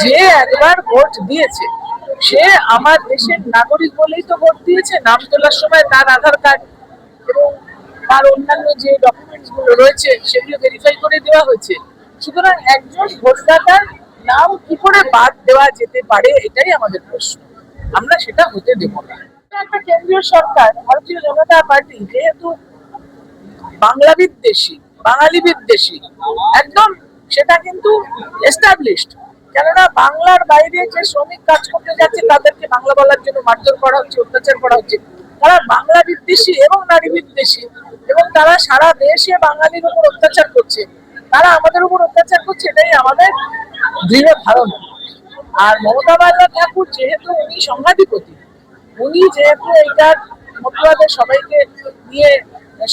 যে একবার ভোট দিয়েছে, সে আমার দেশের নাগরিক বলেই তো ভোট দিয়েছে, নাম তোলার সময় তার আধার কার্ড এবং তার অন্যান্য যে ডকুমেন্টসগুলো রয়েছে, সেগুলো ভেরিফাই করে দেওয়া হয়েছে। সুতরাং একজন ভোটদাতার নাম কি করে বাদ দেওয়া যেতে পারে, এটাই আমাদের প্রশ্ন। আমরা সেটা হতে দেব না। একটা কেন্দ্রীয় সরকার, ভারতীয় জনতা পার্টি, যেহেতু বাংলা বিদ্বেষী, বাঙালি বিদ্বেষী, একদম সেটা কিন্তু এস্টাবলিশড কেননা বাংলার বাইরে যে শ্রমিক কাজ করতে যাচ্ছে, তাদেরকে বাংলা বলার জন্য মারধর করা হচ্ছে, অত্যাচার করা হচ্ছে। তারা বাংলা বিদ্বেষী এবং নারী বিদ্বেষী এবং তারা সারা দেশে বাঙালির উপর অত্যাচার করছে। তারা আমাদের উপর অত্যাচার করছে, এটাই আমাদের দৃঢ় ধারণা। আর মমতা বাংলা ঠাকুর যেহেতু উনি সংঘাধিপতি উনি যেহেতু এইটার মতুয়াদের সবাইকে নিয়ে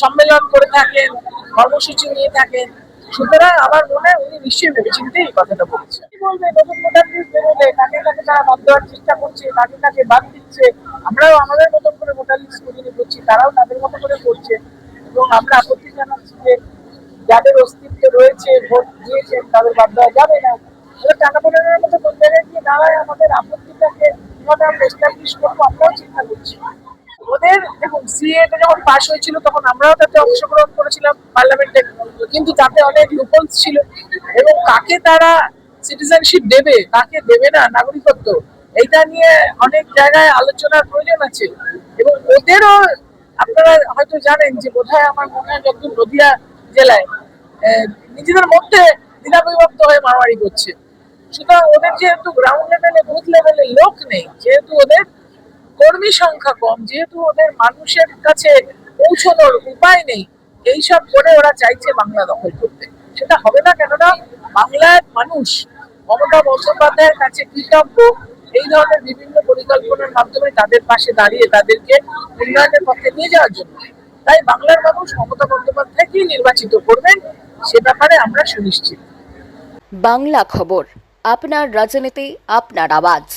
সম্মেলন করে থাকেন, কর্মসূচি নিয়ে থাকেন সুতরাং আমার মনে হয় উনি নিশ্চয়ই ভেবেচিন্তে এই কথাটা বলছেন। কি বলবে? নতুন ভোটার লিস্ট বেরোলে কাকে কাকে তারা বাদ দেওয়ার চেষ্টা করছে কাকে কাকে বাদ দিচ্ছে। আমরাও আমাদের মতন করে ভোটার লিস্ট তৈরি করছি, তারাও তাদের মতো করে করছে। এবং আমরা আপত্তি জানাচ্ছি যে যাদের অস্তিত্ব রয়েছে, ভোট দিয়েছেন, তাদের বাদ দেওয়া যাবে না। এবার টাকা মতো কোন জায়গায় গিয়ে দাঁড়ায় আমাদের আপত্তিটাকে কীভাবে আমরা এস্টাবলিশ করব, আমরাও চিন্তা করছি। ওদের দেখুন সিএটা যখন পাশ হয়েছিল, তখন আমরাও তাতে অংশগ্রহণ করেছিলাম, পার্লামেন্টে। কিন্তু তাতে অনেক লুপলস ছিল এবং কাকে তারা সিটিজেনশিপ দেবে, কাকে দেবে না নাগরিকত্ব, এইটা নিয়ে অনেক জায়গায় আলোচনার প্রয়োজন আছে। এবং ওদেরও আপনারা হয়তো জানেন যে বোধহয় আমার মনে হয় যতদূর নদিয়া জেলায় নিজেদের মধ্যে দ্বিধাবিভক্ত হয়ে মারামারি করছে। সুতরাং ওদের যেহেতু গ্রাউন্ড লেভেলে বুথ লেভেলে লোক নেই, যেহেতু ওদের কর্মী সংখ্যা কম, যেহেতু ওদের মানুষের কাছে পৌঁছানোর উপায় নেই, এইসব করে ওরা চাইছে বাংলা দখল করতে। সেটা হবে না কেননা বাংলার মানুষ মমতা বন্দ্যোপাধ্যায়ের কাছে কৃতজ্ঞ। এই ধরনের বিভিন্ন পরিকল্পনার মাধ্যমে তাদের পাশে দাঁড়িয়ে তাদেরকে উন্নয়নের পথে নিয়ে যাওয়ার জন্য। তাই বাংলার মানুষ মমতা বন্দ্যোপাধ্যায়কেই নির্বাচিত করবেন, সে ব্যাপারে আমরা সুনিশ্চিত। বাংলা খবর, আপনার রাজনীতি, আপনার আওয়াজ।